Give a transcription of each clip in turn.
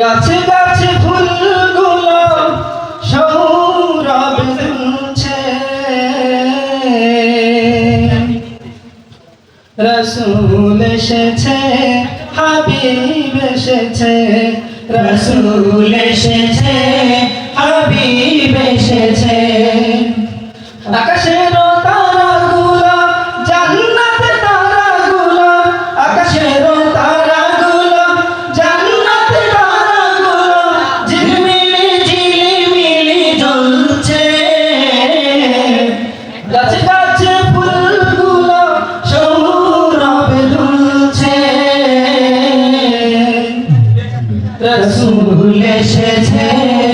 গাছে গাছে ফুলগুলো সৌরভ তুলছে। রসুল এসেছে হাবিব এসেছে রসুল এসেছে হাবিব এসেছে। রসুল এসেছে।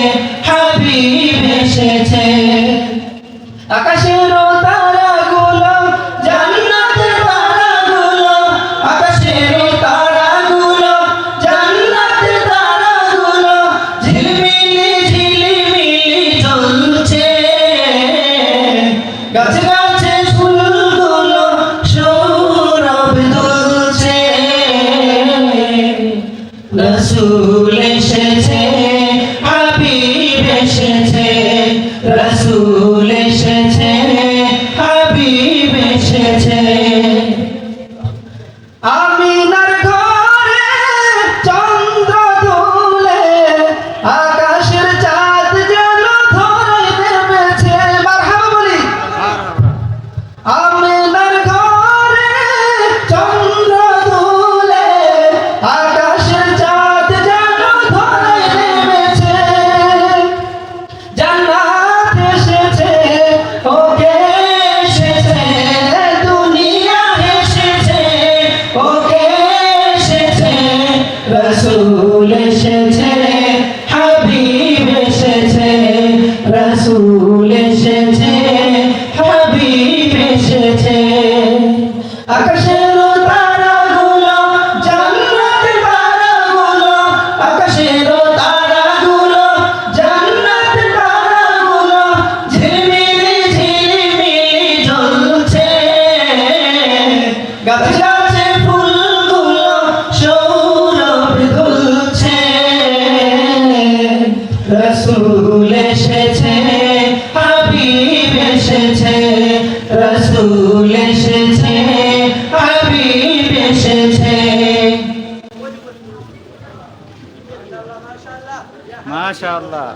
আর আকাশের তারাগুলো, জান্নাতের তারাগুলো, আকাশের তারাগুলো, জান্নাতের তারাগুলো ঝিলমিলি ঝিলমিলি জ্বলছে গাছে গাছে ফুলগুলো, সৌরভ দুলছে রসুল এসেছে। মাশাআল্লাহ।